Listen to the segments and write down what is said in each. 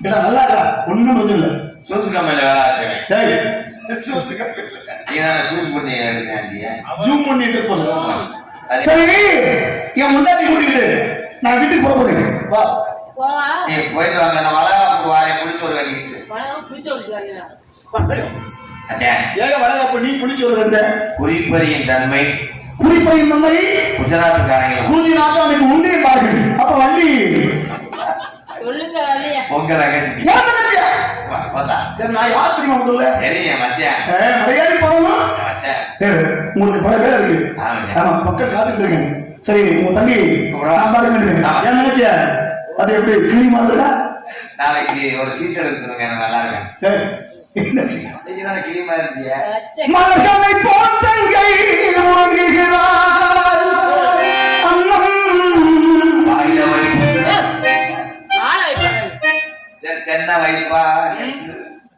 கேட்டா நல்லா இருக்கா ஒண்ணும் பிரச்சனை இல்லை. சூசு கம்பெனில வேலை ஆச்சுவேன் டேய் நீ தானே சூஸ் பண்ணி எடுக்கிறேன் ஜூம் பண்ணிட்டு போதும் சரி என் முன்னாடி கூட்டிக்கிட்டு நான் வீட்டுக்கு போக போறேன். வா. நீ போயிட்டு வாங்க. நான் வளகாப்புக்கு வாரேன் குளிச்சு ஒரு ஏக வளகாப்பு நீ குளிச்சு ஒரு வந்த? குறிப்பறியின் தன்மை. குறிப்பையின் நம்மை குஜராத்துக்காரங்க குறிஞ்சி நாட்டானுக்கு உண்டே பாருங்கள் அப்ப வள்ளி. சொல்லுங்க உங்க ரகசியம். ஏன் தங்கச்சியா? பார்த்தா சரி நான் யார் தெரியுமா முதல்ல? மச்சான். போகணும் மச்சான். சரி, உங்களுக்கு பல பேர் இருக்கு. ஆமாங்க. ஆமா பக்கம் காத்துட்டு இருக்கேன். சரி உங்க தம்பி நான் பார்க்க வேண்டியது. ஏன் அது எப்படி கிளி மாதிரிடா நாளைக்கு ஒரு சீட் சொல்லுங்க எனக்கு நல்லா இருக்கேன் என்னாச்சு நீங்க தானே கிளிமா இருந்தீங்க தென்னை வைப்பா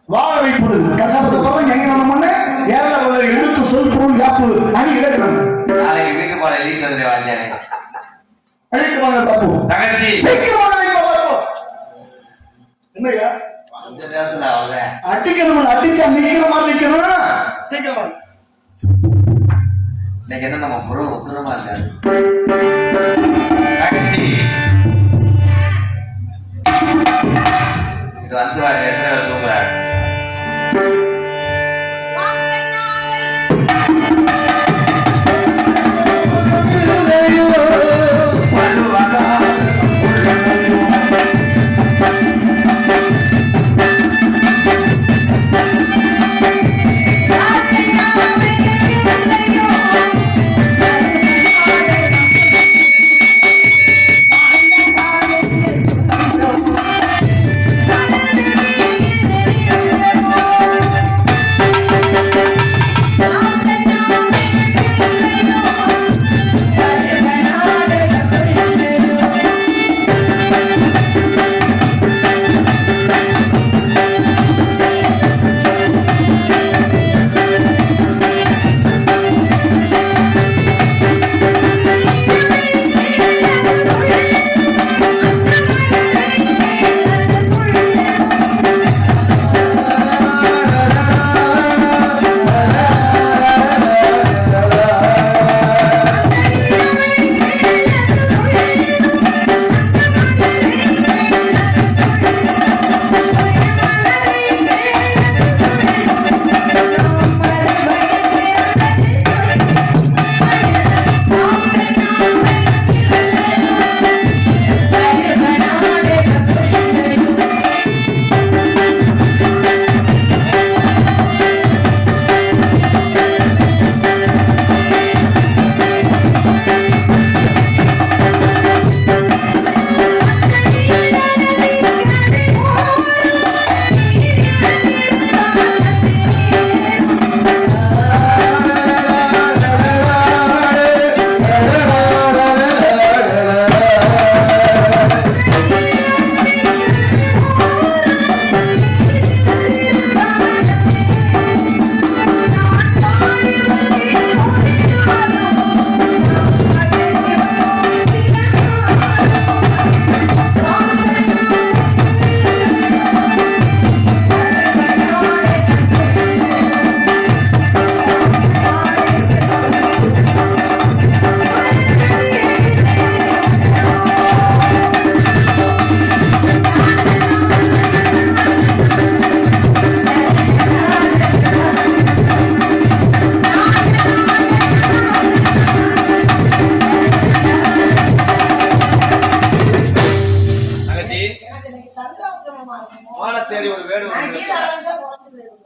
வாழ வைப்பது. கசப்பத்தை பக்கம் எங்க நம்ம பண்ண ஏழை வளர எழுத்து சொல் பொருள் யாப்பு? அணி கிடக்கிறோம் நாளைக்கு வீட்டு போற லீட் வந்து வாத்தியாரே. அழைத்து வாங்க தப்பு தங்கச்சி. நேரத்துல அவ்வளவுதான் அடிக்கணும் அடிச்சா நிக்கிற மாதிரி நிக்கணும் சீக்கிரமா. இன்னைக்கு என்ன நம்ம புறம் உத்தரமா இருக்காது தங்கச்சி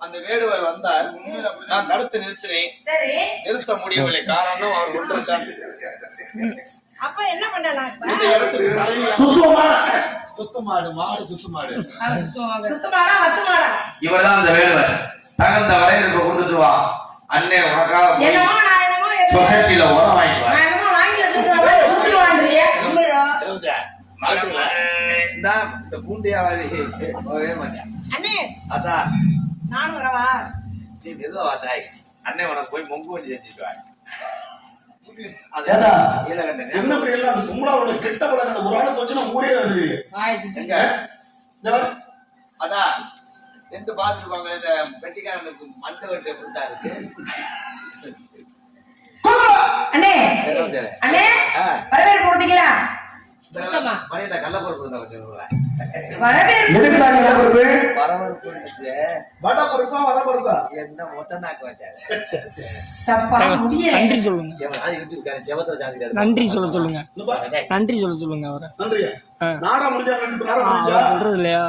அந்த வேடுவர் வந்தார். நான் தடுத்து நிறுத்தினேன். சரி. நிறுத்த முடியவில்லை. காரணம் அவர் ஒன்றுதான் அப்ப என்ன பண்ணலாம் இப்ப? சுத்தமா. சுத்து மாடு மாடு சுத்து மாடு. சுத்தமாடா வத்துமாடா இவர்தான் அந்த வேடுவர். தகுந்த வரையறுப்பு கொடுத்துட்டு வா. அண்ணே உனக்காக என்னமோ நான் என்னமோ சொசைட்டில உரம் வாங்கிட்டு நான் என்னமோ வாங்கி வச்சிருக்கேன். இந்தா, பூண்டியாவாதி போகவே மாட்டேன். அண்ணே அதான் நானும் வரவா? நீ மெதுவா தாய். அண்ணே உனக்கு போய் மொங்கு வண்டி செஞ்சுட்டு வா. என்ன எல்லாம் சும்மாவோட கெட்ட பழக்கம்? அந்த ஒரு ஆளு போச்சுன்னா ஊரே வருது பாரு, ரெண்டு பாத்துருப்பாங்க இந்த பெட்டிக்காரனுக்கு மண்டை வெட்ட கொடுத்தா இருக்கு. அண்ணே! அண்ணே. வரவேற்பு கொடுத்தீங்களா. மணியத்தை கள்ளப்பொருள் கொடுத்தா நன்றி சொல்ல சொல்லுங்க. நன்றி சொல்ல சொல்லுங்க அவரை. சொல்றது இல்லையா?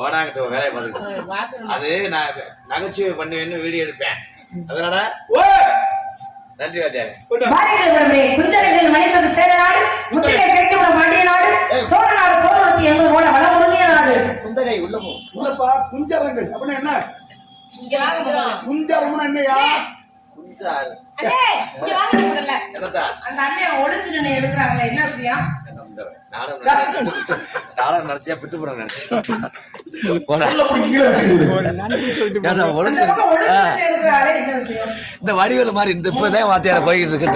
ஓடாங்கிட்ட வேலையை பார்த்துக்கிட்டு. அது நான் நகைச்சுவை பண்ணுவேன்னு வீடியோ எடுப்பேன். அதனால நன்றி வாத்தியாரு. குஞ்சரங்கள் அப்படின்னா என்ன. குஞ்சரம்னா என்னையா? குஞ்சாரு அண்ணே இங்க வாங்க நீ முதல்ல. என்னத்தா? அந்த அண்ணன் ஒளிஞ்சு எடுக்கிறாங்களே என்ன விஷயம் நாடகம் நடத்தியா- என்ன விஷயம் இந்த வடிவேலு மாதிரி இந்த இப்பதான் வாத்தியார போய்கிட்டு இருக்கு